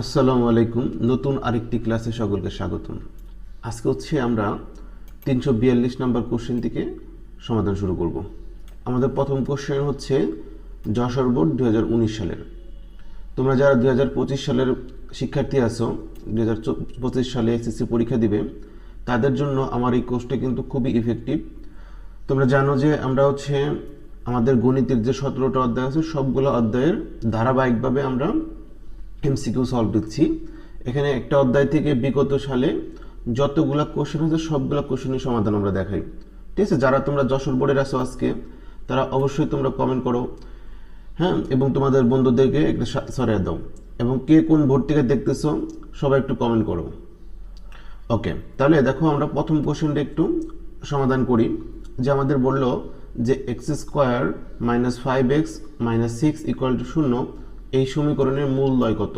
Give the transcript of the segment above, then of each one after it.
আসসালামু আলাইকুম। নতুন আরেকটি ক্লাসে সকলকে স্বাগতম। আজকে হচ্ছে আমরা তিনশো বিয়াল্লিশ নম্বর কোশ্চেন থেকে সমাধান শুরু করব। আমাদের প্রথম কোশ্চেন হচ্ছে যশোর বোর্ড দুই হাজার উনিশ সালের। তোমরা যারা দুই হাজার পঁচিশ সালের শিক্ষার্থী আছো দু সালে এসএসসি পরীক্ষা দিবে, তাদের জন্য আমার এই কোর্সটা কিন্তু খুবই ইফেক্টিভ তোমরা জানো যে আমরা হচ্ছে আমাদের গণিতের যে সতেরোটা অধ্যায় আছে, সবগুলো অধ্যায়ের ধারাবাহিকভাবে আমরা এমসিকিউ সলভ দিচ্ছি এখানে একটা অধ্যায় থেকে বিগত সালে যতগুলা কোশ্চেন আছে, সবগুলা কোশ্চেনের সমাধান আমরা দেখাই। ঠিক আছে? যারা তোমরা যশোর বোর্ডের আছো আজকে, তারা অবশ্যই তোমরা কমেন্ট করো। হ্যাঁ? এবং তোমাদের বন্ধুদেরকে একটা সরিয়ে দাও। এবং কে কোন বোর্ড থেকে দেখতেছো, সবাই একটু কমেন্ট করো। ওকে তাহলে দেখো, আমরা প্রথম কোশ্চেনটা একটু সমাধান করি। যে আমাদের বলল যে X square minus five X minus six equal to শূন্য। এই সমীকরণের মূলদয় কত?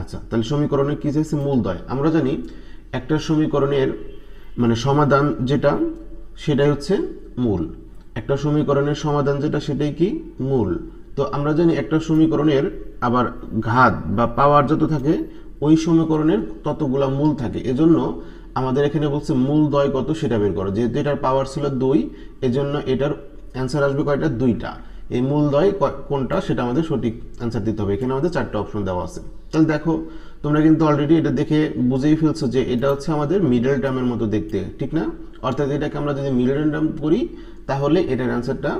আচ্ছা তাহলে সমীকরণের কী চাইছে? মূলদয় আমরা জানি একটা সমীকরণের মানে সমাধান যেটা, সেটাই হচ্ছে মূল। একটা সমীকরণের সমাধান যেটা, সেটাই কি? মূল। তো আমরা জানি একটা সমীকরণের আবার ঘাত বা পাওয়ার যত থাকে, ওই সমীকরণের ততগুলা মূল থাকে। এজন্য আমাদের এখানে বলছে মূল দয় কত, সেটা বের করো। যেহেতু এটার পাওয়ার ছিল দুই, এজন্য এটার অ্যান্সার আসবে কয়টা? দুইটা। এই মূলদয় কোনটা সেটা আমাদের সঠিক অ্যান্সার দিতে হবে। এখানে আমাদের চারটা অপশন দেওয়া আছে। তাহলে দেখো, তোমরা কিন্তু অলরেডি এটা দেখে বুঝেই ফেলছো যে এটা হচ্ছে আমাদের মিডল টার্মের মতো দেখতে, ঠিক না? অর্থাৎ এটাকে আমরা যদি মিডল টার্ম করি, তাহলে এটার অ্যান্সারটা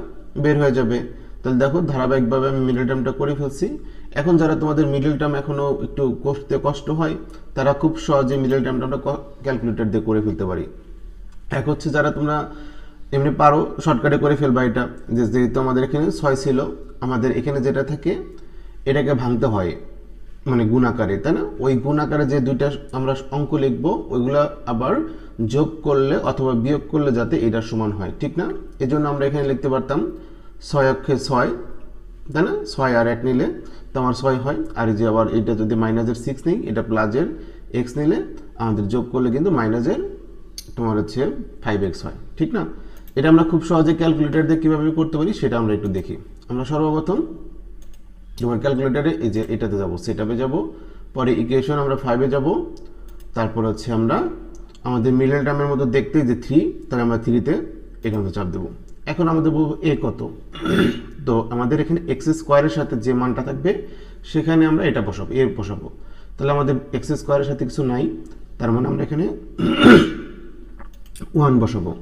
বের হয়ে যাবে। তাহলে দেখো, ধারাবাহিকভাবে আমি মিডল টার্মটা করে ফেলছি। এখন যারা তোমাদের মিডল টার্ম এখনও একটু করতে কষ্ট হয়, তারা খুব সহজে মিডল টার্মটা আমরা ক্যালকুলেটর দিয়ে করে ফেলতে পারি। এক হচ্ছে যারা তোমরা এমনি পারো শর্টকাটে করে ফেলবা এটা। যে যেহেতু আমাদের এখানে ছয় ছিল, আমাদের এখানে যেটা থাকে, এটাকে ভাঙতে হয় মানে গুণাকারে তাই না? ওই গুণাকারে যে দুইটা আমরা অঙ্ক লিখব, ওইগুলা আবার যোগ করলে অথবা বিয়োগ করলে যাতে এটা সমান হয়, ঠিক না? এই জন্য আমরা এখানে লিখতে পারতাম ছয় অক্ষে ছয়, তাই না? ছয় আর এক নিলে তো আমার ছয় হয়। আর যে আবার এটা যদি মাইনাসের সিক্স নিই, এটা প্লাসের এক্স নিলে আমাদের যোগ করলে কিন্তু মাইনাসের তোমার হচ্ছে ফাইভ এক্স হয়, ঠিক না? এটা আমরা খুব সহজে ক্যালকুলেটর দিয়ে কীভাবে করতে পারি সেটা আমরা একটু দেখি। আমরা সর্বপ্রথম তোমার ক্যালকুলেটারে এই যে এটাতে যাব সেটাপে যাব, পরে ইকুয়েশন আমরা ফাইভে যাব, তারপর হচ্ছে আমরা আমাদের মিডল টার্মের মতো দেখতে যে থ্রি তাহলে আমরা থ্রিতে এখানে চাপ দেবো। এখন আমাদের বলব এ কত? তো আমাদের এখানে এক্স স্কোয়ারের সাথে যে মানটা থাকবে, সেখানে আমরা এটা বসাবো এ বসাবো। তাহলে আমাদের এক্স স্কোয়ারের সাথে কিছু নাই, তার মানে আমরা এখানে ওয়ান বসাবো।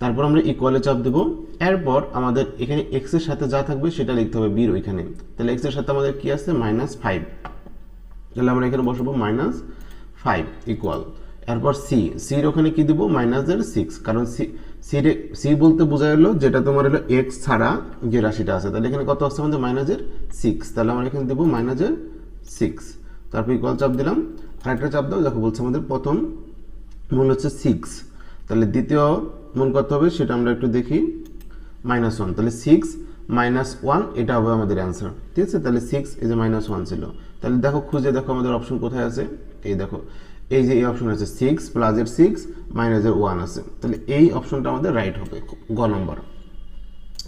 তারপর আমরা ইকুয়ালে চাপ দেবো। এরপর আমাদের এখানে এক্সের সাথে যা থাকবে সেটা লিখতে হবে বির ওইখানে। তাহলে এক্সের সাথে আমাদের কি আছে? মাইনাস ফাইভ তাহলে আমরা এখানে বসাবো মাইনাস ফাইভ ইকুয়াল এরপর সি সির ওখানে কি দিব? মাইনাসের সিক্স কারণ সি সি বলতে বোঝা গেলো যেটা তোমার হলো এক্স ছাড়া যে রাশিটা আছে। তাহলে এখানে কত আসছে আমাদের? মাইনাসের সিক্স তাহলে আমরা এখানে দেবো মাইনাসের সিক্স তারপর ইকুয়াল চাপ দিলাম। আরেকটা চাপ দাও। দেখো বলছে আমাদের প্রথম মূল হচ্ছে সিক্স তাহলে দ্বিতীয় মূল কত হবে, সেটা আমরা একটু দেখি। মাইনাস ওয়ান তাহলে সিক্স মাইনাস ওয়ান এটা হবে আমাদের অ্যান্সার ঠিক আছে? তাহলে সিক্স এই যে মাইনাস ওয়ান ছিল। তাহলে দেখো, খুঁজে দেখো আমাদের অপশন কোথায় আছে। এই দেখো, এই যে এই অপশন আছে সিক্স প্লাসের সিক্স মাইনাসের ওয়ান আছে। তাহলে এই অপশনটা আমাদের রাইট হবে, গ নম্বর।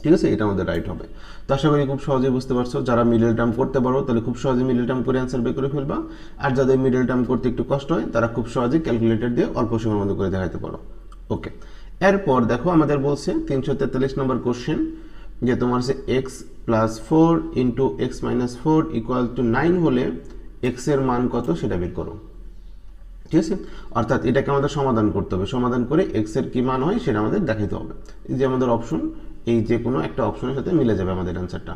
ঠিক আছে? এটা আমাদের রাইট হবে। তো আশা করি খুব সহজেই বুঝতে পারছ। যারা মিডল টার্ম করতে পারো, তাহলে খুব সহজে মিডল টার্ম করে অ্যান্সার বের করে ফেলবা। আর যাদের মিডল টার্ম করতে একটু কষ্ট হয়, তারা খুব সহজে ক্যালকুলেটর দিয়ে অল্প সময়ের মধ্যে করে দেখাতে পারো। ওকে এরপর দেখো আমাদের বলছে তিনশো তেতাল্লিশ নম্বর কোশ্চেন যে তোমার হচ্ছে X plus four into X minus four equal to nine হলে এক্সের মান কত সেটা বের করো। ঠিক আছে? অর্থাৎ এটাকে আমাদের সমাধান করতে হবে। সমাধান করে এক্সের কি মান হয় সেটা আমাদের দেখাতে হবে। এই যে আমাদের অপশন এই যে কোনো একটা অপশনের সাথে মিলে যাবে আমাদের অ্যান্সারটা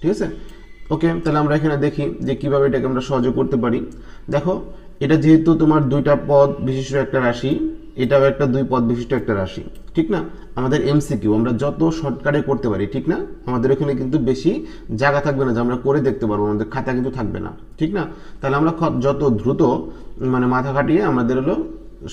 ঠিক আছে? ওকে তাহলে আমরা এখানে দেখি যে কীভাবে এটাকে আমরা সহজে করতে পারি। দেখো, এটা যেহেতু তোমার দুইটা পদ বিশিষ্ট একটা রাশি এটাও একটা দুই পদ বিশিষ্ট একটা রাশি, ঠিক না? আমাদের এমসিকিউ আমরা যত শর্টকাটে করতে পারি, ঠিক না? আমাদের এখানে কিন্তু বেশি জায়গা থাকবে না, যে আমরা করে দেখতে পারব, আমাদের খাতা কিন্তু থাকবে না, ঠিক না? তাহলে আমরা যত দ্রুত মানে মাথা খাটিয়ে আমাদের হলো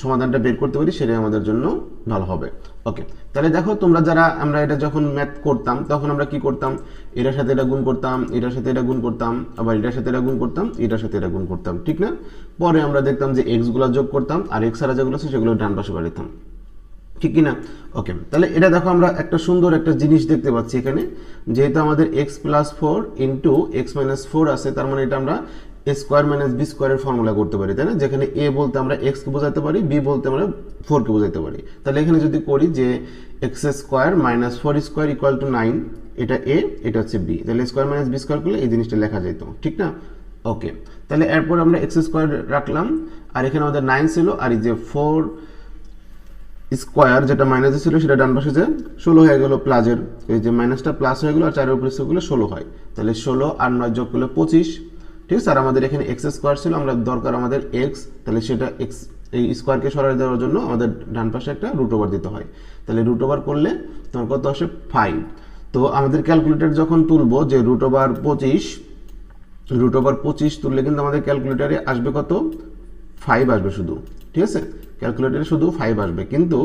সমাধানটা বের করতে পারি, সেটাই আমাদের জন্য ভালো হবে। ওকে তাহলে দেখো তোমরা যারা, আমরা এটা যখন ম্যাথ করতাম, তখন আমরা কি করতাম? এটার সাথে এটা গুণ করতাম, এটার সাথে এটা গুণ করতাম, আবার এটার সাথে এটা গুণ করতাম, এটার সাথে এটা গুণ করতাম, ঠিক না? পরে আমরা দেখতাম যে এক্সগুলো যোগ করতাম, আর এক্স ছাড়া যেগুলো আছে সেগুলো ডান পাশে বাড়িতাম ঠিক কি না ওকে তাহলে এটা দেখো আমরা একটা সুন্দর একটা জিনিস দেখতে পাচ্ছি এখানে, যেহেতু আমাদের X plus four into X minus four আছে, তার মানে এটা আমরা এ স্কোয়ার মাইনাস বি স্কোয়ারের ফর্মুলা করতে পারি, তাই না? যেখানে এ বলতে আমরা এক্সকে বোঝাতে পারি, বি বলতে আমরা ফোরকে বোঝাতে পারি। তাহলে এখানে যদি করি যে X square minus four square equal to nine এটা এ, এটা হচ্ছে বি। তাহলে স্কোয়ার মাইনাস বি স্কোয়ার করলে এই জিনিসটা লেখা যেত ঠিক না? ওকে। তাহলে এরপর আমরা এক্স স্কোয়ার রাখলাম, আর এখানে আমাদের নাইন ছিল, আর এই যে ফোর স্কোয়ার যেটা মাইনাসে ছিল, সেটা ডান পাশে যে ষোলো হয়ে গেল প্লাসের এই যে মাইনাসটা প্লাস হয়ে গেলো, আর চারের উপরে ষোলো হয়। তাহলে ষোলো আর নয় যোগ করলে পঁচিশ। ঠিক আছে আর আমাদের এখানে এক্স স্কোয়ার ছিল, আমরা দরকার আমাদের এক্স তাহলে সেটা এক্স এই স্কোয়ারকে সরাই দেওয়ার জন্য আমাদের ডান পাশে একটা রুট ওভার দিতে হয়। তাহলে রুট ওভার করলে তোমার কত আসে ফাইভ তো আমাদের ক্যালকুলেটর যখন তুলবো যে রুট ওভার পঁচিশ রুট ওভার পঁচিশ তুললে কিন্তু আমাদের ক্যালকুলেটারে আসবে কত? ফাইভ আসবে শুধু, ঠিক আছে? ক্যালকুলেটারে শুধু ফাইভ আসবে। কিন্তু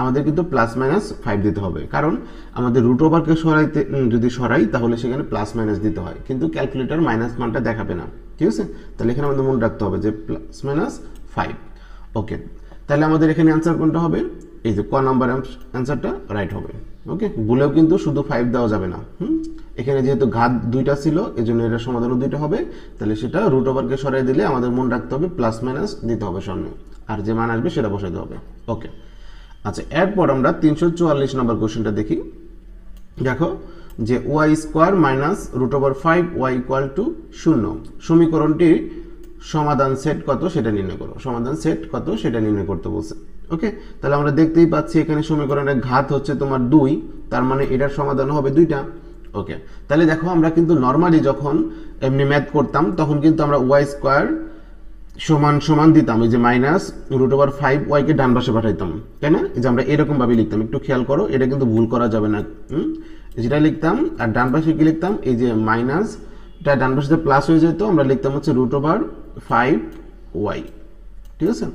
আমাদের কিন্তু প্লাস মাইনাস ফাইভ দিতে হবে। কারণ আমাদের রুট ওভারকে সরাইতে যদি সরাই, তাহলে সেখানে প্লাস মাইনাস দিতে হয়। কিন্তু ক্যালকুলেটার মাইনাস মানটা দেখাবে না। ঠিক আছে? তাহলে এখানে আমাদের মনে রাখতে হবে যে প্লাস মাইনাস ফাইভ ওকে তাহলে আমাদের এখানে অ্যান্সার কোনটা হবে? এই যে ক নাম্বার অ্যান্সারটা রাইট হবে। ওকে ভুলেও কিন্তু শুধু ফাইভ দেওয়া যাবে না। হুম? এখানে যেহেতু ঘাত দুইটা ছিল এই জন্য এটার সমাধানও দুইটা হবে। তাহলে সেটা রুট ওভারকে সরাই দিলে আমাদের মনে রাখতে হবে প্লাস মাইনাস দিতে হবে সামনে আর যে মান আসবে সেটা বসাইতে হবে। ওকে আচ্ছা এরপর আমরা তিনশো চুয়াল্লিশ নম্বর কোশ্চেনটা দেখি। দেখো, যে Y square minus root over five Y equal to শূন্য। সমীকরণটির সমাধান সেট কত সেটা নির্ণয় করো। সমাধান সেট কত সেটা নির্ণয় করতে বলছে। ওকে? তাহলে আমরা দেখতেই পাচ্ছি এখানে সমীকরণের ঘাত হচ্ছে তোমার দুই, তার মানে এটার সমাধান হবে দুইটা। ওকে? তাহলে দেখো, আমরা কিন্তু নর্মালি যখন এমনি ম্যাথ করতাম, তখন কিন্তু আমরা ওয়াই স্কোয়ার সমান সমান দিতাম, এই যে মাইনাস রুট ওভার ফাইভ ওয়াইকে ডান পাশে পাঠাইতাম, তাই না? এই যে আমরা এরকম ভাবে লিখতাম, একটু খেয়াল করো, এটা কিন্তু ভুল করা যাবে না যেটা লিখতাম, আর ডান পাশে কি লিখতাম? এই যে মাইনাস এটা ডান পাশে প্লাস হয়ে যেত, আমরা লিখতাম হচ্ছে রুট ওভার ফাইভ ওয়াই ঠিক আছে?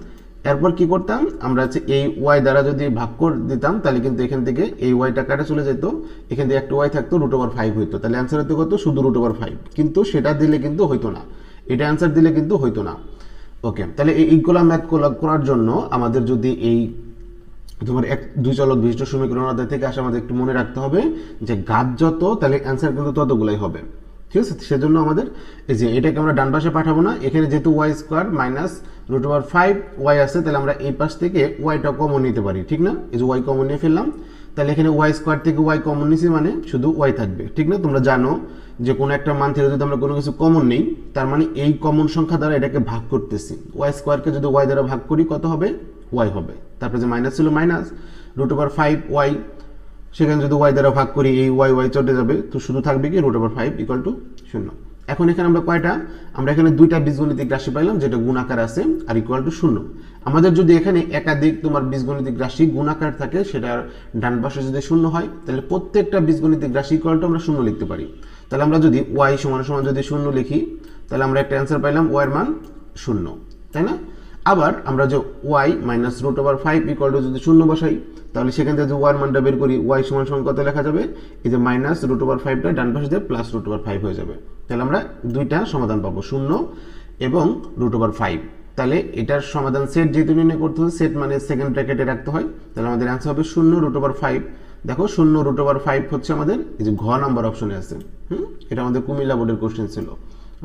এরপর কি করতাম? আমরা হচ্ছে এই ওয়াই দ্বারা যদি ভাগ করে দিতাম, তাহলে কিন্তু এখান থেকে এই ওয়াইটা কাটা চলে যেত, এখান থেকে একটা ওয়াই থাকতো রুট ওভার ফাইভ হইতো, তাহলে অ্যান্সার হতো কত? শুধু রুট ওভার ফাইভ কিন্তু সেটা দিলে কিন্তু হইতো না, এটা অ্যান্সার দিলে কিন্তু হইতো না। ওকে তাহলে এই ইকুয়াল ম্যাথ করার জন্য আমাদের যদি এই তোমার এক দুই চলক বিশিষ্ট সমীকরণ অধ্যায় থেকে আসে, আমাদের একটু মনে রাখতে হবে যে গাছ যত, তাহলে অ্যান্সার কিন্তু ততগুলাই হবে। ঠিক আছে? সেজন্য আমাদের এই যে এটাকে আমরা ডান পাশে পাঠাবো না। এখানে যেহেতু Y square minus root over five Y আছে, তাহলে আমরা এই পাশ থেকে ওয়াইটা কমন নিতে পারি। ঠিক না? এই যে ওয়াই কমন নিয়ে ফেললাম। তাহলে এখানে ওয়াই স্কোয়ার থেকে ওয়াই কমন নিছি মানে শুধু ওয়াই থাকবে। ঠিক না? তোমরা জানো যে কোনো একটা মান থেকে যদি আমরা কোনো কিছু কমন নেই, তার মানে এই কমন সংখ্যা দ্বারা এটাকে ভাগ করতেছি। ওয়াই স্কোয়ারকে যদি ওয়াই দ্বারা ভাগ করি, কত হবে? ওয়াই হবে। তারপরে যে মাইনাস ছিল minus root over five Y সেখানে যদি ওয়াই দ্বারা ভাগ করি, এই ওয়াই ওয়াই চটে যাবে। তো শুধু থাকবে কি? Root over five equal to শূন্য। এখন এখানে আমরা কয়টা? আমরা এখানে দুইটা বীজগণিতিক রাশি পাইলাম, যেটা গুণাকার আছে আর ইকুয়াল টু শূন্য। আমাদের যদি এখানে একাধিক তোমার বীজগণিতিক রাশি গুণাকার থাকে, সেটার ডান পাশে যদি শূন্য হয়, তাহলে প্রত্যেকটা বীজগণিতিক রাশি ইকুয়াল টু আমরা শূন্য লিখতে পারি। তাহলে আমরা যদি ওয়াই সমান সমান যদি শূন্য লিখি, তাহলে আমরা একটা অ্যান্সার পাইলাম ওয়াইয়ের মান শূন্য, তাই না? আবার আমরা যে Y minus root over five equal to যদি শূন্য বসাই, তাহলে সেখান থেকে যে ওয়ার মানটা বের করি ওয়াই সমান সমান কত লেখা যাবে? এই যে মাইনাস রুট ওভার ফাইভটা ডান পাশে দিয়ে প্লাস রুট ওভার ফাইভ হয়ে যাবে। তাহলে আমরা দুইটা সমাধান পাবো, শূন্য এবং রুট ওভার ফাইভ তাহলে এটার সমাধান সেট যেহেতু নির্ণয় করতে হবে সেট মানে সেকেন্ড ব্র্যাকেটে রাখতে হয়, তাহলে আমাদের অ্যান্সার হবে শূন্য রুট ওভার ফাইভ দেখো শূন্য রুট ওভার ফাইভ হচ্ছে আমাদের এই যে ঘ নাম্বার অপশনে আছে, হুম? এটা আমাদের কুমিল্লা বোর্ডের কোশ্চেন ছিল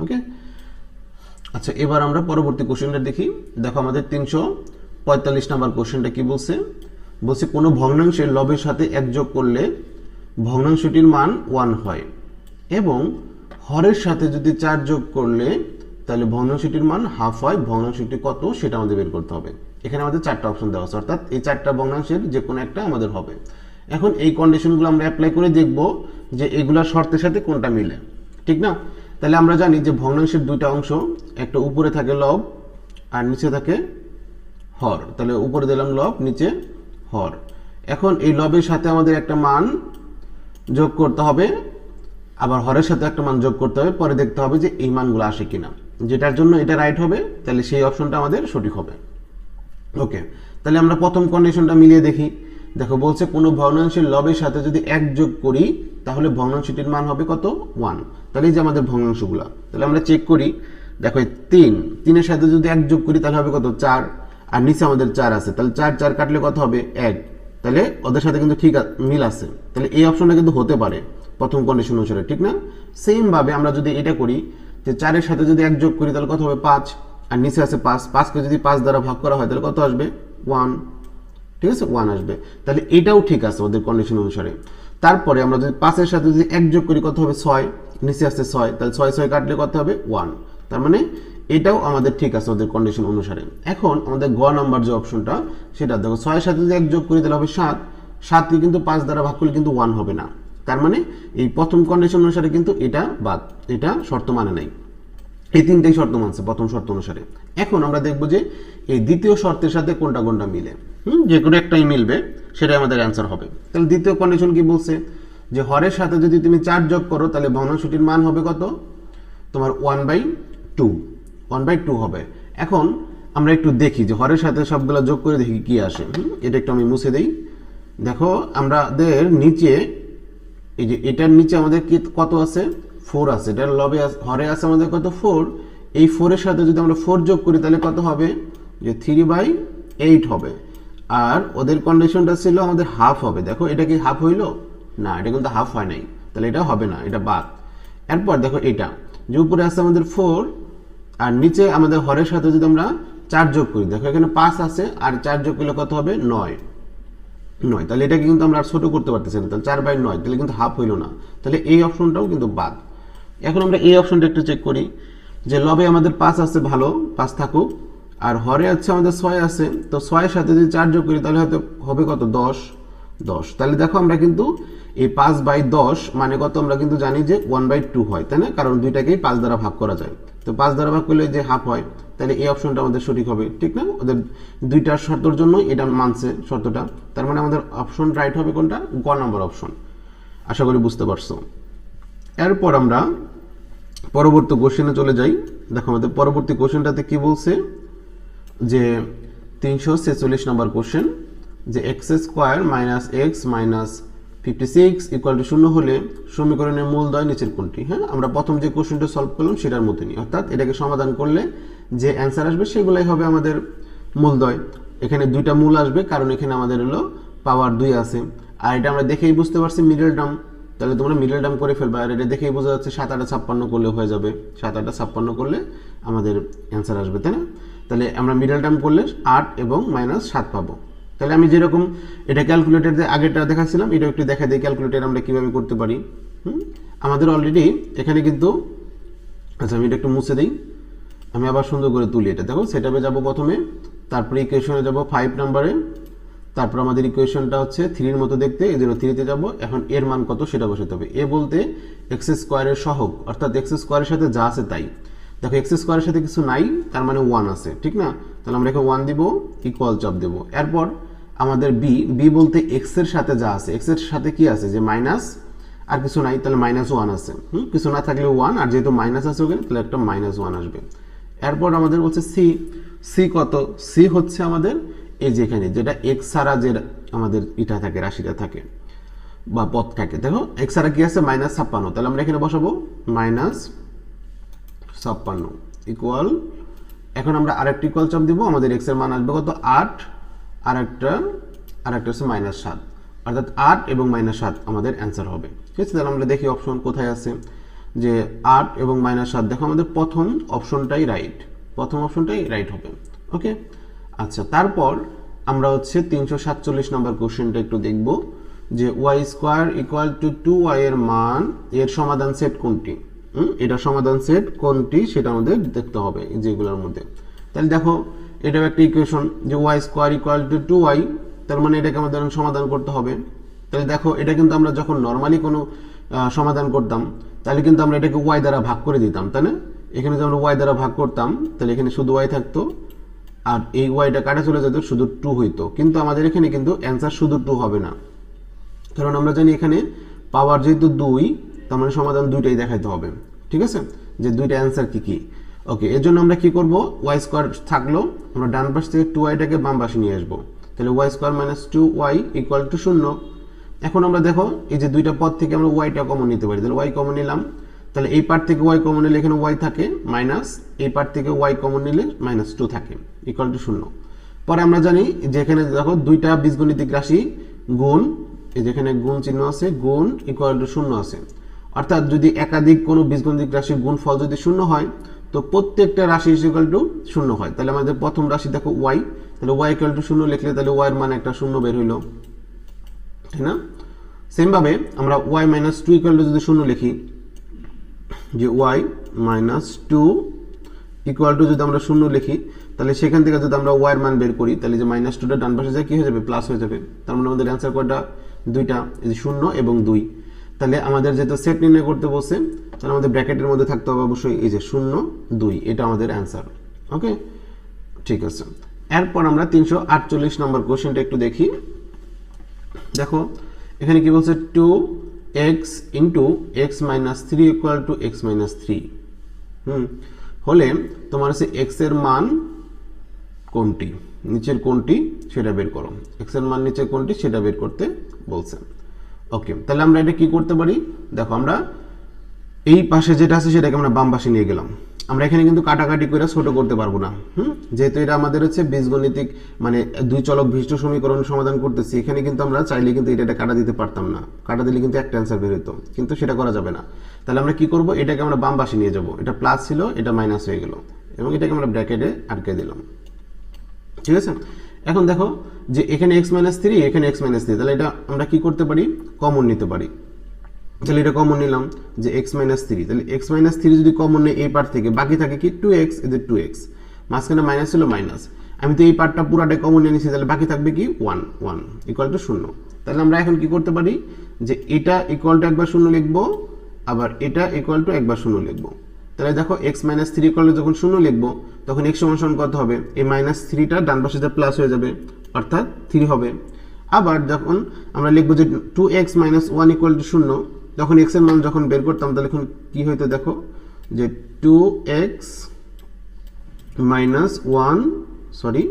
ওকে আচ্ছা এবার আমরা পরবর্তী কোশ্চেনটা দেখি। দেখো আমাদের তিনশো পঁয়তাল্লিশ নাম্বার কোশ্চেনটা কি বলছে? বলছে, কোনো ভগ্নাংশের লবের সাথে এক যোগ করলে ভগ্নাংশটির মান ওয়ান হয় এবং হরের সাথে যদি চার যোগ করলে তাহলে ভগ্নাংশটির মান হাফ হয়, ভগ্নাংশটি কত সেটা আমাদের বের করতে হবে। এখানে আমাদের চারটা অপশন দেওয়া আছে, অর্থাৎ এই চারটা ভগ্নাংশের যে কোনো একটা আমাদের হবে। এখন এই কন্ডিশনগুলো আমরা অ্যাপ্লাই করে দেখব যে এগুলা শর্তের সাথে কোনটা মিলে। ঠিক না? তাহলে আমরা জানি যে ভগ্নাংশের দুইটা অংশ, একটা উপরে থাকে লব আর নিচে থাকে হর। তাহলে উপরে দিলাম লব, নিচে হর। এখন এই লবের সাথে আমাদের একটা মান যোগ করতে হবে, আবার হরের সাথে একটা মান যোগ করতে হবে, পরে দেখতে হবে যে এই মানগুলো আসে কিনা। যেটার জন্য এটা রাইট হবে, তাহলে সেই অপশনটা আমাদের সঠিক হবে। ওকে তাহলে আমরা প্রথম কন্ডিশনটা মিলিয়ে দেখি। দেখো, বলছে, কোনো ভগ্নাংশের লবের সাথে যদি এক যোগ করি, তাহলে ভগ্নাংশটির মান হবে কত? ওয়ান। তাহলে এই যে আমাদের ভগ্নাংশগুলো, তাহলে আমরা চেক করি। দেখো তিন, তিনের সাথে যদি এক যোগ করি, তাহলে হবে কত? চার। আর নিচে আমাদের চার আছে, তাহলে চার চার কাটলে কত হবে? এক। তাহলে ওদের সাথে কিন্তু ঠিক মিল আছে। তাহলে এই অপশনটা কিন্তু হতে পারে, প্রথম কন্ডিশন অনুসারে, ঠিক না? সেমভাবে আমরা যদি এটা করি, যে চারের সাথে যদি এক যোগ করি, তাহলে কত হবে? পাঁচ। আর নিচে আছে পাঁচ। পাঁচকে যদি পাঁচ দ্বারা ভাগ করা হয়, তাহলে কত আসবে? ওয়ান। ঠিক আছে? ওয়ান আসবে। তাহলে এটাও ঠিক আছে ওদের কন্ডিশন অনুসারে। তারপরে আমরা যদি পাঁচের সাথে যদি এক যোগ করি কত হবে? ছয়। নিচে আসছে ছয়। তাহলে ছয় ছয় কাটলে কত হবে? ওয়ান তার মানে এটাও আমাদের ঠিক আছে ওদের কন্ডিশন অনুসারে। এখন আমাদের গ নাম্বার যে অপশনটা সেটা দেখো, ছয়ের সাথে যদি এক যোগ করি তাহলে হবে সাত। সাতকে কিন্তু পাঁচ দ্বারা ভাগ করলে কিন্তু ওয়ান হবে না। তার মানে এই প্রথম কন্ডিশন অনুসারে কিন্তু এটা বাদ, এটা শর্ত মানে নাই। এই তিনটেই শর্ত মানছে প্রথম শর্ত অনুসারে। এখন আমরা দেখব যে এই দ্বিতীয় শর্তের সাথে কোনটা কোনটা মিলে। যে কোনো একটাই মিলবে, সেটাই আমাদের অ্যান্সার হবে। তাহলে দ্বিতীয় কন্ডিশন কি বলছে? যে হরের সাথে যদি তুমি চার যোগ করো, তাহলে ভগ্নাংশটির মান হবে কত? তোমার one by two one by two হবে। এখন আমরা একটু দেখি যে হরের সাথে সবগুলো যোগ করে দেখি কি আসে। এটা একটু আমি মুছে দিই। দেখো আমাদের নিচে, এই যে এটার নিচে আমাদের কি কত আছে? ফোর আছে। এটার লবে হরে আছে আমাদের কত? ফোর এই ফোরের সাথে যদি আমরা ফোর যোগ করি, তাহলে কত হবে? যে থ্রি বাই এইট হবে। আর ওদের কন্ডিশনটা ছিল আমাদের হাফ হবে। দেখো, এটা কি হাফ হইল? না, এটা কিন্তু হাফ হয় নাই। তাহলে এটা হবে না, এটা বাদ। এরপর দেখো এটা, যে উপরে আছে আমাদের ফোর আর নিচে আমাদের হরের সাথে যদি আমরা চার যোগ করি, দেখো এখানে পাঁচ আছে, আর চার যোগ করলে কত হবে? নয়। নয়, তাহলে এটাকে কিন্তু আমরা আর ছোট করতে পারতেছি না, তাহলে চার বাই নয়, তাহলে কিন্তু হাফ হইল না। তাহলে এই অপশনটাও কিন্তু বাদ। এখন আমরা এই অপশনটা একটু চেক করি, যে লবে আমাদের পাঁচ আছে, ভালো, পাঁচ থাকুক। আর হরে আছে আমাদের ছয় আছে, তো ছয়ের সাথে যদি চার যোগ করি, তাহলে হয়তো হবে কত? দশ দশ। তাহলে দেখো আমরা কিন্তু এই পাঁচ বাই দশ মানে কত? আমরা কিন্তু জানি যে ওয়ান বাই টু হয়, তাই না? কারণ দুইটাকেই পাঁচ দ্বারা ভাগ করা যায়। তো পাঁচ দ্বারা ভাগ করলে যে হাফ হয়, তাহলে এই অপশনটা আমাদের সঠিক হবে, ঠিক না? ওদের দুইটার শর্তর জন্য এটা মানছে শর্তটা। তার মানে আমাদের অপশন রাইট হবে কোনটা? গ নম্বর অপশন আশা করি বুঝতে পারছ। এরপর আমরা পরবর্তী কোশ্চেনে চলে যাই। দেখো আমাদের পরবর্তী কোশ্চেনটাতে কি বলছে? যে তিনশো ছেচল্লিশ নম্বর কোশ্চেন যে X square minus X minus fifty six equal to শূন্য হলে সমীকরণের মূল মূলদয় নিচের কোনটি? হ্যাঁ আমরা প্রথম যে কোশ্চেনটা সলভ করলাম সেটার মতনই অর্থাৎ এটাকে সমাধান করলে যে অ্যান্সার আসবে সেগুলাই হবে আমাদের মূল মূলদয় এখানে দুইটা মূল আসবে, কারণ এখানে আমাদের হলো পাওয়ার দুই আছে। আর এটা আমরা দেখেই বুঝতে পারছি মিডল টার্ম তাহলে তোমরা মিডল টার্ম করে ফেলবে, আর এটা দেখেই বোঝা যাচ্ছে সাত আটা ছাপ্পান্ন করলে হয়ে যাবে। সাত আটা ছাপ্পান্ন করলে আমাদের অ্যান্সার আসবে, তাই না? তাহলে আমরা মিডল টার্ম করলে আট এবং মাইনাস সাত পাবো। তাহলে আমি যেরকম এটা ক্যালকুলেটর আগেরটা দেখাচ্ছিলাম এটা একটু দেখা দিই ক্যালকুলেটর আমরা কীভাবে করতে পারি? আমাদের অলরেডি এখানে কিন্তু আচ্ছা আমি এটা একটু মুছে দিই। আমি আবার সুন্দর করে তুলি এটা। দেখো সেটাপে যাব প্রথমে, তারপরে ইকুয়েশনে যাব ফাইভ নাম্বারে তারপর আমাদের ইকুয়েশনটা হচ্ছে থ্রির মতো দেখতে, এই জন্য থ্রিতে যাব। এখন এর মান কত সেটা বসাতে হবে। এ বলতে এক্স স্কোয়ারের সহগ, অর্থাৎ এক্স স্কোয়ারের সাথে যা আছে তাই। দেখো এক্স স্কোয়ারের সাথে কিছু নাই, তার মানে ওয়ান আছে, ঠিক না? তাহলে আমরা এখানে ওয়ান দিব ইকুয়াল চাপ দেবো। এরপর আমাদের বি বি বলতে এক্সের সাথে যা আছে এক্সের সাথে কি আছে? যে মাইনাস আর কিছু নাই, তাহলে মাইনাস ওয়ান আছে। হুম? কিছু না থাকলে ওয়ান আর যেহেতু মাইনাস আছে ওখানে, তাহলে একটা মাইনাস ওয়ান আসবে। এরপর আমাদের বলছে সি সি কত? সি হচ্ছে আমাদের এই যে এখানে, যেটা এক্স ছাড়া যে আমাদের ইটা থাকে, রাশিটা থাকে, বা পথ থাকে। দেখো এক্স ছাড়া কি আছে? মাইনাস ছাপ্পান্ন। তাহলে আমরা এখানে বসাবো মাইনাস ছাপ্পান্ন ইকুয়াল এখন আমরা আরেকটি ইকুয়াল চাপ দিব, আমাদের এক্সের মান আসবে কত? আট আর একটা আর একটা হচ্ছে মাইনাস সাত। অর্থাৎ আট এবং মাইনাস সাত আমাদের অ্যান্সার হবে। ঠিক আছে? তাহলে আমরা দেখি অপশন কোথায় আছে। যে আট এবং মাইনাস সাত, দেখো আমাদের প্রথম অপশনটাই রাইট প্রথম অপশনটাই রাইট হবে। ওকে আচ্ছা তারপর আমরা হচ্ছে তিনশো সাতচল্লিশ নম্বর কোশ্চেনটা একটু দেখব। যে Y square equal to two Y এর মান, এর সমাধান সেট কোনটি? এটার সমাধান সেট কোনটি সেটা আমাদের দেখতে হবে যেগুলোর মধ্যে। তাহলে দেখো, এটাও একটা ইকুয়েশন যে Y square equal to two Y তার মানে এটাকে আমাদের সমাধান করতে হবে। তাহলে দেখো, এটা কিন্তু আমরা যখন নর্মালি কোনো সমাধান করতাম, তাহলে কিন্তু আমরা এটাকে ওয়াই দ্বারা ভাগ করে দিতাম, তাই না? এখানে যদি আমরা ওয়াই দ্বারা ভাগ করতাম, তাহলে এখানে শুধু ওয়াই থাকতো, আর এই ওয়াইটা কাটা চলে যেত, শুধু টু হইতো। কিন্তু আমাদের এখানে কিন্তু অ্যান্সার শুধু টু হবে না। কারণ আমরা জানি এখানে পাওয়ার যেহেতু দুই তার মানে সমাধান দুইটাই দেখাইতে হবে, ঠিক আছে? যে দুইটা অ্যান্সার কি কি? ওকে এর জন্য আমরা কি করব? ওয়াই স্কোয়ার থাকল, আমরা ডান পাশ থেকে টু ওয়াইটাকে বাম পাশে নিয়ে আসব। তাহলে Y square minus two Y equal to শূন্য। এখন আমরা দেখো, এই যে দুইটা পদ থেকে আমরা ওয়াইটা কমন নিতে পারি, তাহলে ওয়াই কমন নিলাম। তাহলে এই পার্ট থেকে ওয়াই কমন নিলে এখানে ওয়াই থাকে মাইনাস এই পার্ট থেকে ওয়াই কমন নিলে মাইনাস টু থাকে ইকুয়াল টু শূন্য। পরে আমরা জানি যে এখানে দেখো দুইটা বীজগণিতিক রাশি গুণ, এই যেখানে গুণ চিহ্ন আছে, গুণ ইকুয়াল টু শূন্য আছে। অর্থাৎ যদি একাধিক কোনো বীজগণিতিক রাশির গুণফল যদি শূন্য হয়, তো প্রত্যেকটা রাশি ইকুয়াল টু শূন্য হয়। তাহলে আমাদের প্রথম রাশি দেখো ওয়াই তাহলে ওয়াই ইকুয়াল টু শূন্য লিখলে তাহলে ওয়াইয়ের মান একটা শূন্য বের হইল। তাই না? সেমভাবে আমরা Y minus two equal to যদি শূন্য লিখি, যে Y minus two equal to যদি আমরা শূন্য লিখি, তাহলে সেখান থেকে যদি আমরা ওয়াইয়ের মান বের করি, তাহলে যে মাইনাস টুটা ডান পাশে যায়, কী হয়ে যাবে? প্লাস হয়ে যাবে। তার মানে আমাদের অ্যান্সার কয়টা? দুইটা শূন্য এবং দুই। তাহলে আমাদের যেহেতু সেট নির্ণয় করতে বসে তাহলে আমাদের ব্র্যাকেটের মধ্যে থাকতে হবে অবশ্যই এই যে শূন্য, দুই। এটা আমাদের অ্যান্সার ওকে ঠিক আছে। এরপর আমরা তিনশো আটচল্লিশ নম্বর কোশ্চেনটা একটু দেখি। দেখো, এখানে কি বলছে? Two X into X minus three equal to X minus three hmm, হলে তোমার হচ্ছে এক্সের মান কোনটি? নিচের কোনটি? সেটা বের করো। এক্সের মান নিচের কোনটি? সেটা বের করতে বলছে। ওকে তাহলে আমরা এটা কি করতে পারি? দেখো আমরা এই পাশে যেটা আছে সেটাকে আমরা বাম পাশে নিয়ে গেলাম। আমরা এখানে কিন্তু কাটাকাটি করে ছোট করতে পারব না, হুম? যেহেতু এটা আমাদের হচ্ছে বীজগণিতিক মানে দুই চলক বিশিষ্ট সমীকরণ সমাধান করতেছি, এখানে কিন্তু আমরা চাইলে কিন্তু এটা কাটা দিতে পারতাম না। কাটা দিলে কিন্তু একটা অ্যান্সার বের হতো কিন্তু সেটা করা যাবে না। তাহলে আমরা কি করব? এটাকে আমরা বাম পাশে নিয়ে যাব। এটা প্লাস ছিল, এটা মাইনাস হয়ে গেল। এবং এটাকে আমরা ব্র্যাকেটে আটকে দিলাম। ঠিক আছে? এখন দেখো যে এখানে এক্স মাইনাস থ্রি এখানে এক্স মাইনাস থ্রি তাহলে এটা আমরা কি করতে পারি? কমন নিতে পারি। তাহলে এটা কমন নিলাম যে এক্স মাইনাস থ্রি তাহলে এক্স মাইনাস থ্রি যদি কমন নেই, এই পার্ট থেকে বাকি থাকে কি? টু এক্স এদের টু এক্স মাঝখানে মাইনাস ছিল মাইনাস আমি তো এই পার্টটা পুরাটাই কমন নিয়ে নিচ্ছি তাহলে বাকি থাকবে কি? ওয়ান ওয়ান ইকুয়াল টু শূন্য। তাহলে আমরা এখন কি করতে পারি? যে এটা ইকুয়াল টু একবার শূন্য লিখব, আবার এটা ইকুয়াল টু একবার শূন্য লিখব। তাহলে দেখো এক্স মাইনাস থ্রি করলে যখন শূন্য লিখব, তখন এক্স সমান কত হবে? এই মাইনাস থ্রিটা ডান পাশে যা প্লাস হয়ে যাবে, অর্থাৎ থ্রি হবে। আবার যখন আমরা লিখব যে two X minus one equal to শূন্য, তখন এক্সের মান যখন বের করতাম, তাহলে এখন কি হইতো দেখো? যে two X minus one sorry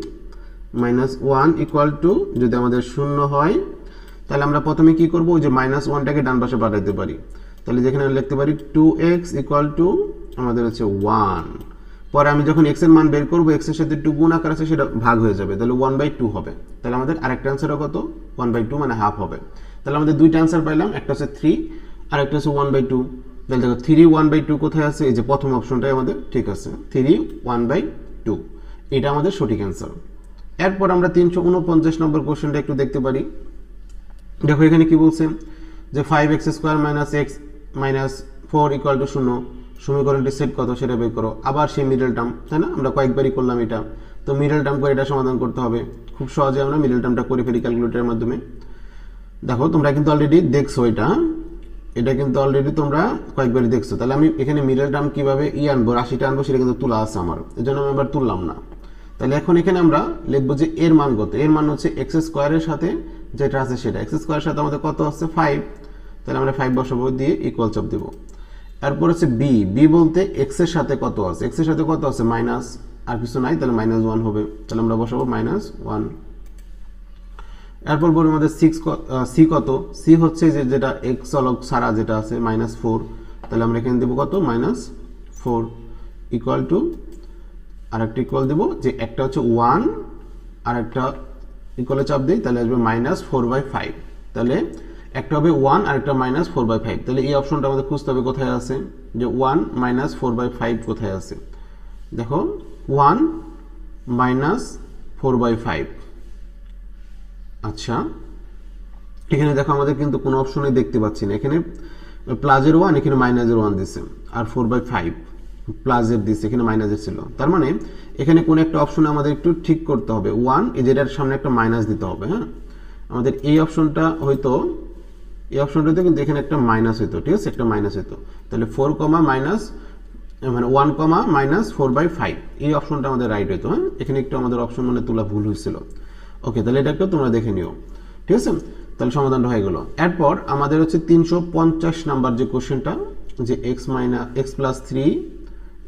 minus one equal to যদি আমাদের শূন্য হয়, তাহলে আমরা প্রথমে কি করব? যে মাইনাস ওয়ানটাকে ডান পাশে পাঠাতে পারি। তাহলে যেখানে লিখতে পারি টু এক্স ইকুয়াল টু আমাদের হচ্ছে ওয়ান পরে আমি যখন এক্সের মান বের করব এক্সের সাথে টু গুণ আকার আছে, সেটা ভাগ হয়ে যাবে। তাহলে ওয়ান বাই টু হবে। তাহলে আমাদের আরেকটা অ্যান্সারও কত? ওয়ান বাই টু মানে হাফ হবে। তাহলে আমাদের দুইটা অ্যান্সার পাইলাম। একটা হচ্ছে থ্রি আর একটা হচ্ছে ওয়ান বাই টু তাহলে দেখো থ্রি ওয়ান বাই টু কোথায় আছে? এই যে প্রথম অপশনটাই আমাদের ঠিক আছে। থ্রি ওয়ান বাই টু এটা আমাদের সঠিক অ্যান্সার এরপর আমরা তিনশো উনপঞ্চাশ নম্বর কোশ্চেনটা একটু দেখতে পারি। দেখো এখানে কি বলছে? যে five X square minus X minus four equal to শূন্য। সমীকরণটি সেট কত সেটা বের করো। আবার সেই মিডল টার্ম তাই না? আমরা কয়েকবারই করলাম এটা। তো মিডল টার্ম করে এটা সমাধান করতে হবে। খুব সহজে আমরা মিডল টার্মটা করে ফেলি ক্যালকুলেটারের মাধ্যমে। দেখো, তোমরা কিন্তু অলরেডি দেখছ এটা। এটা কিন্তু অলরেডি তোমরা কয়েকবারই দেখছ। তাহলে আমি এখানে মিডল টার্ম কীভাবে ই আনব, রাশিটা আনব, সেটা কিন্তু তোলা আছে আমার। এই জন্য আমি আবার তুললাম না। তাহলে এখন এখানে আমরা লিখব যে এর মান কত? এর মান হচ্ছে এক্স স্কোয়ারের সাথে যেটা আছে সেটা। এক্স স্কোয়ারের সাথে আমাদের কত হচ্ছে ফাইভ তাহলে আমরা ফাইভ বসাবো, দিয়ে ইকুয়াল চপ দেবো। এরপর হচ্ছে বি বি বলতে এক্সের সাথে কত আছে? এক্সের সাথে কত আছে? মাইনাস আর কিছু নাই, তাহলে মাইনাস ওয়ান হবে। তাহলে আমরা বসাবো মাইনাস ওয়ান এরপর বলি আমাদের সিক্স সি কত? সি হচ্ছে যে যেটা এক্স চলক ছাড়া যেটা আছে মাইনাস ফোর তাহলে আমরা এখানে দেবো কত? মাইনাস ফোর ইকুয়াল টু আর একটা ইকুয়াল দেবো যে একটা হচ্ছে ওয়ান আর একটা ইকুয়ালে চাপ দিই, তাহলে আসবে মাইনাস ফোর বাই ফাইভ তাহলে একটা হবে ওয়ান আর একটা মাইনাস ফোর বাই ফাইভ তাহলে এই অপশনটা আমাদের খুঁজতে হবে কোথায় আছে? যে one minus four by five কোথায় আছে? দেখো one minus four by five আচ্ছা এখানে দেখো আমাদের কিন্তু কোনো অপশনে দেখতে পাচ্ছি না। এখানে প্লাজের ওয়ান এখানে মাইনাসের ওয়ান দিচ্ছে আর ফোর বাই ফাইভ প্লাজের দিছে, এখানে মাইনাসের ছিল। তার মানে এখানে কোনো একটা অপশনে আমাদের একটু ঠিক করতে হবে। ওয়ান যেটার সামনে একটা মাইনাস দিতে হবে হ্যাঁ? আমাদের এই অপশনটা হয়তো এই অপশনটাতে কিন্তু এখানে একটা মাইনাস হইতো, ঠিক আছে? একটা মাইনাস হইতো। তাহলে ফোর কমা মাইনাস মানে one comma minus four by five এই অপশনটা আমাদের রাইট হইতো হ্যাঁ? এখানে একটু আমাদের অপশন মানে তোলা ভুল হয়েছিল। ওকে তাহলে এটা একটু তোমরা দেখে নিও। ঠিক আছে? তাহলে সমাধানটা হয়ে গেল। এরপর আমাদের হচ্ছে তিনশো পঞ্চাশ নাম্বার যে কোশ্চেনটা, যে X minus X plus three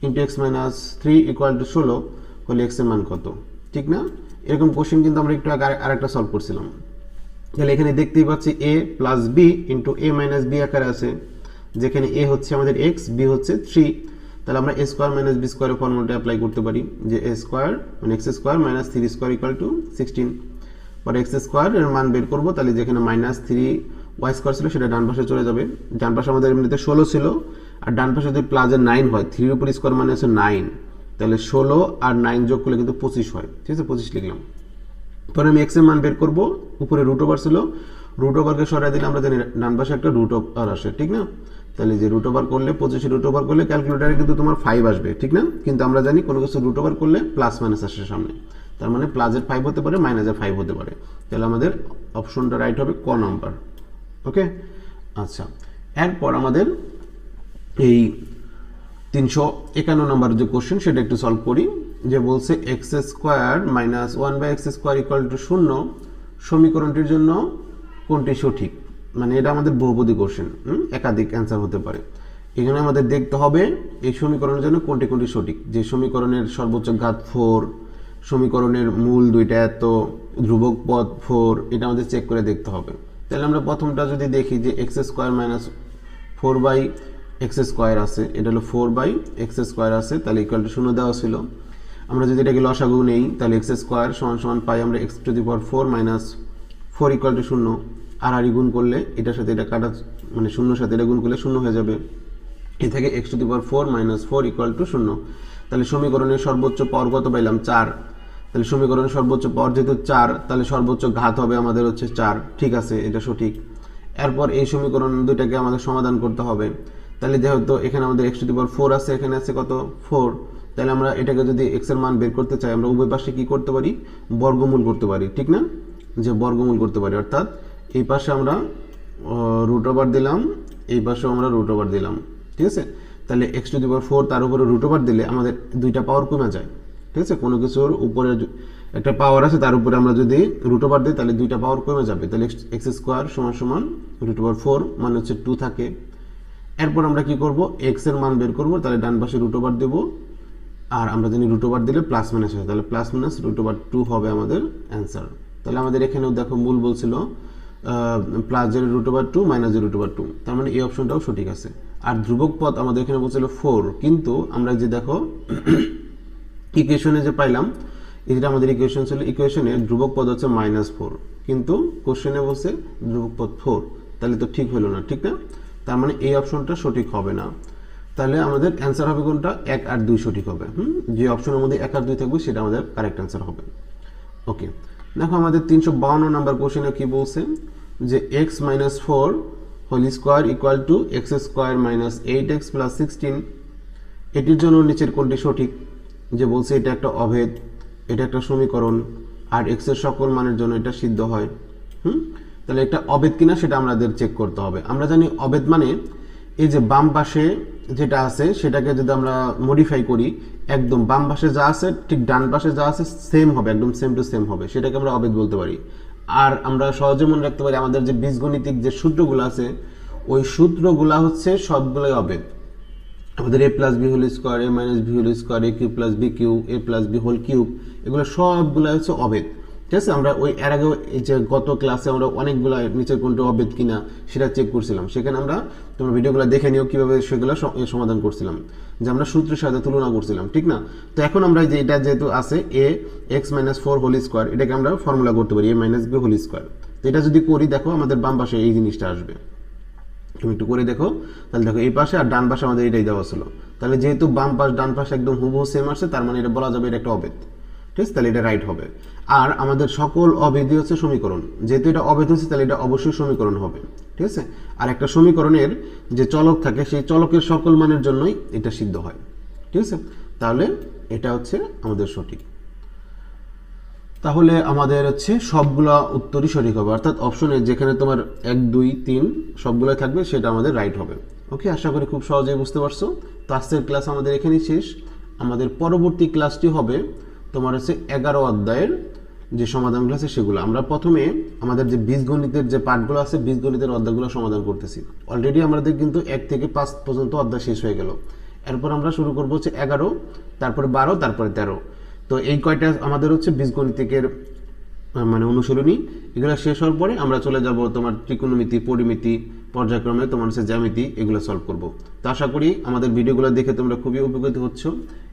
into X minus three equal to ষোলো হলে এক্সের মান কত? ঠিক না? এরকম কোশ্চেন কিন্তু আমরা একটু আগে আরেকটা সলভ করছিলাম। তাহলে এখানে দেখতেই পাচ্ছি A plus B into A minus B আকারে আছে, যেখানে এ হচ্ছে আমাদের এক্স বি হচ্ছে থ্রি তাহলে আমরা এ স্কোয়ার মাইনাস বি স্কোয়ারের ফর্মুলাটা অ্যাপ্লাই করতে পারি, যে এ স্কোয়ার মানে X square minus three square equal to sixteen পরে এক্স স্কোয়ার এর মান বের করব, তাহলে যেখানে মাইনাস থ্রি ওয়াই স্কোয়ার ছিল সেটা ডান পাশে চলে যাবে। ডান পাশে আমাদের এমনিতে ষোলো ছিল, আর ডান পাশে যদি প্লাসের নাইন হয় থ্রির উপর স্কোয়ার মানে হচ্ছে নাইন তাহলে ষোলো আর নাইন যোগ করলে কিন্তু পঁচিশ হয়। ঠিক আছে? পঁচিশ লিখলাম। পরে আমি এক্সের মান বের করব, উপরে রুট ওভার ছিল। রুট ওভারকে সরাই দিলে আমরা জানি ডান পাশে একটা রুট ওভার আসে, ঠিক না? তাহলে যে রুট ওভার করলে, পঁচিশে রুট ওভার করলে ক্যালকুলেটারে কিন্তু তোমার ফাইভ আসবে, ঠিক না? কিন্তু আমরা জানি কোনো কিছু রুট ওভার করলে প্লাস মাইনাস আসে সামনে। তার মানে প্লাসের ফাইভ হতে পারে মাইনাসের ফাইভ হতে পারে। তাহলে আমাদের অপশনটা রাইট হবে ক নাম্বার ওকে আচ্ছা এরপর আমাদের এই তিনশো একান্ন নাম্বার যে কোশ্চেন সেটা একটু সলভ করি। যে বলছে X square minus one by X square equal to শূন্য, সমীকরণটির জন্য কোনটি সঠিক? মানে এটা আমাদের বহুপদী কোশ্চেন একাধিক অ্যান্সার হতে পারে। এখানে আমাদের দেখতে হবে এই সমীকরণের জন্য কোনটি কোনটি সঠিক। যে সমীকরণের সর্বোচ্চ ঘাত ফোর সমীকরণের মূল দুইটা এত, ধ্রুবক পদ ফোর এটা আমাদের চেক করে দেখতে হবে। তাহলে আমরা প্রথমটা যদি দেখি যে X square minus four by X square আছে, এটা হলো ফোর বাই এক্স স্কোয়ার আছে, তাহলে ইকুয়াল টু শূন্য দেওয়া ছিল। আমরা যদি এটাকে লসাগু নেই, তাহলে এক্স স্কোয়ার সমান সমান পাই আমরা X to the power four minus four equal to শূন্য। আর আর গুণ করলে এটার সাথে এটা কাটা মানে শূন্যর সাথে এটা গুণ করলে শূন্য হয়ে যাবে। এ থেকে X to the power four minus four equal to শূন্য। তাহলে সমীকরণের সর্বোচ্চ পাওয়ার কত পাইলাম? চার। তাহলে সমীকরণের সর্বোচ্চ পাওয়ার যেহেতু চার, তাহলে সর্বোচ্চ ঘাত হবে আমাদের হচ্ছে চার। ঠিক আছে, এটা সঠিক। এরপর এই সমীকরণ দুইটাকে আমাদের সমাধান করতে হবে। তাহলে যেহেতু এখানে আমাদের X to the power four আছে, এখানে আছে কত? ফোর তাহলে আমরা এটাকে যদি এক্সের মান বের করতে চাই, আমরা উভয় পাশে কি করতে পারি? বর্গমূল করতে পারি, ঠিক না? যে বর্গমূল করতে পারি, অর্থাৎ এই পাশে আমরা রুট ওভার দিলাম, এই পাশেও আমরা রুট ওভার দিলাম, ঠিক আছে? তাহলে X to the power four তার উপরে রুট ওভার দিলে আমাদের দুইটা পাওয়ার কমে যায়, ঠিক আছে? কোনো কিছুর উপরে একটা পাওয়ার আছে, তার উপরে আমরা যদি রুট ওভার দিই, তাহলে দুইটা পাওয়ার কমে যাবে। তাহলে এক্স স্কোয়ার সমান সমান রুট ওভার ফোর মানে হচ্ছে টু থাকে। এরপর আমরা কি করব? এক্সের মান বের করব, তাহলে ডান পাশে রুট ওভার দেবো। আর আমরা জানি রুট ওভার দিলে প্লাস মাইনাস হয়, তাহলে plus minus root over two হবে আমাদের অ্যান্সার তাহলে আমাদের এখানেও দেখো মূল বলছিল plus zero root over two minus zero root over two তার মানে এই অপশনটাও সঠিক আছে। আর ধ্রুবক পদ আমাদের এখানে বলছিল ফোর কিন্তু আমরা যে দেখো ইকুয়েশনে যে পাইলাম, এটা আমাদের ইকুয়েশন ছিল ইকুয়েশনে ধ্রুবক পদ হচ্ছে মাইনাস ফোর কিন্তু কোশ্চেনে বলছে ধ্রুবক পদ ফোর তাহলে তো ঠিক হলো না, ঠিক না? তার মানে এই অপশনটা সঠিক হবে না। তাহলে আমাদের অ্যান্সার হবে কোনটা? এক আর দুই সঠিক হবে। হুম? যে অপশনের মধ্যে এক আর দুই থাকবে, সেটা আমাদের কারেক্ট অ্যান্সার হবে। ওকে দেখো আমাদের তিনশো বাউন্ন নাম্বার কোশ্চেনে কি বলছে? যে X minus four whole square equal to X square minus eight X plus sixteen এটির জন্য নিচের কোনটি সঠিক? যে বলছে এটা একটা অভেদ, এটা একটা সমীকরণ, আর এক্সের সকল মানের জন্য এটা সিদ্ধ হয়। হুম? তাহলে এটা অবেদ কিনা সেটা আমাদের চেক করতে হবে। আমরা জানি অবেদ মানে এই যে বাম পাশে যেটা আছে, সেটাকে যদি আমরা মডিফাই করি, একদম বাম পাশে যা আছে, ঠিক ডান পাশে যা আছে সেম হবে, একদম সেম টু সেম হবে। সেটাকে আমরা অবেদ বলতে পারি। আর আমরা সহজে মনে রাখতে পারি, আমাদের যে বীজগণিতিক যে সূত্রগুলো আছে, ওই সূত্রগুলো হচ্ছে সবগুলোই অবেদ আমাদের A plus B whole square A minus B whole square A cube plus B cube A plus B whole cube এগুলো সবগুলো হচ্ছে অবেদ ঠিক আছে, আমরা ওই এর আগে যে গত ক্লাসে আমরা অনেকগুলো নিচের কোনটা অবেদ কিনা সেটা চেক করছিলাম। সেখানে আমরা তোমরা ভিডিওগুলো দেখে নিও কীভাবে সেগুলো সমাধান করছিলাম। যে আমরা সূত্রের সাথে তুলনা করছিলাম, ঠিক না? তো এখন আমরা যে এটা যেহেতু আছে, এ X minus four whole square এটাকে আমরা ফর্মুলা করতে পারি A minus B whole square তো এটা যদি করি, দেখো আমাদের বাম পাশে এই জিনিসটা আসবে। তুমি একটু করে দেখো, তাহলে দেখো এই পাশে আর ডান পাশে আমাদের এটাই দেওয়া ছিল। তাহলে যেহেতু বাম পাশ, ডান পাশে একদম হুবহু সেম আসছে, তার মানে এটা বলা যাবে এটা একটা অবেদ ঠিক আছে? তাহলে এটা রাইট হবে। আর আমাদের সকল অবেদই হচ্ছে সমীকরণ। যেহেতু এটা অবেদ হচ্ছে, তাহলে এটা অবশ্যই সমীকরণ হবে। ঠিক আছে? আর একটা সমীকরণের যে চলক থাকে, সেই চলকের সকল মানের জন্যই এটা সিদ্ধ হয়। ঠিক আছে? তাহলে এটা হচ্ছে আমাদের সঠিক। তাহলে আমাদের হচ্ছে সবগুলা উত্তরই সঠিক হবে। অর্থাৎ অপশনে যেখানে তোমার এক, দুই, তিন সবগুলো থাকবে, সেটা আমাদের রাইট হবে। ওকে আশা করি খুব সহজেই বুঝতে পারছ। তো আজকের ক্লাস আমাদের এখানেই শেষ। আমাদের পরবর্তী ক্লাসটি হবে তোমার হচ্ছে এগারো অধ্যায়ের যে সমাধানগুলো আছে সেগুলো। আমরা প্রথমে আমাদের যে বীজগণিতের যে পাঠগুলো আছে, বীজগণিতের অধ্যায়গুলো সমাধান করতেছি। অলরেডি আমাদের কিন্তু এক থেকে পাঁচ পর্যন্ত অধ্যায় শেষ হয়ে গেল। এরপর আমরা শুরু করব হচ্ছে এগারো, তারপরে বারো, তারপরে তেরো। তো এই কয়টা আমাদের হচ্ছে বীজগণিতিকের মানে অনুশীলনী, এগুলো শেষ হওয়ার পরে আমরা চলে যাব তোমার ত্রিকোণমিতি, পরিমিতি পর্যায়ক্রমে তোমার হচ্ছে জ্যামিতি এগুলো সলভ করব। তো আশা করি আমাদের ভিডিওগুলো দেখে তোমরা খুবই উপকৃত হচ্ছ।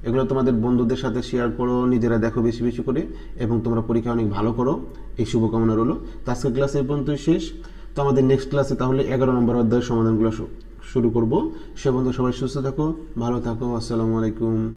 এগুলো তোমাদের বন্ধুদের সাথে শেয়ার করো, নিজেরা দেখো বেশি বেশি করে, এবং তোমরা পরীক্ষা অনেক ভালো করো। এই শুভকামনা রইল। তো আজকের ক্লাস এই পর্যন্তই শেষ। তো আমাদের নেক্সট ক্লাসে তাহলে এগারো নম্বর অধ্যায়ের সমাধানগুলো শুরু করব। সে পর্যন্ত সবাই সুস্থ থাকো, ভালো থাকো, আসসালামু আলাইকুম।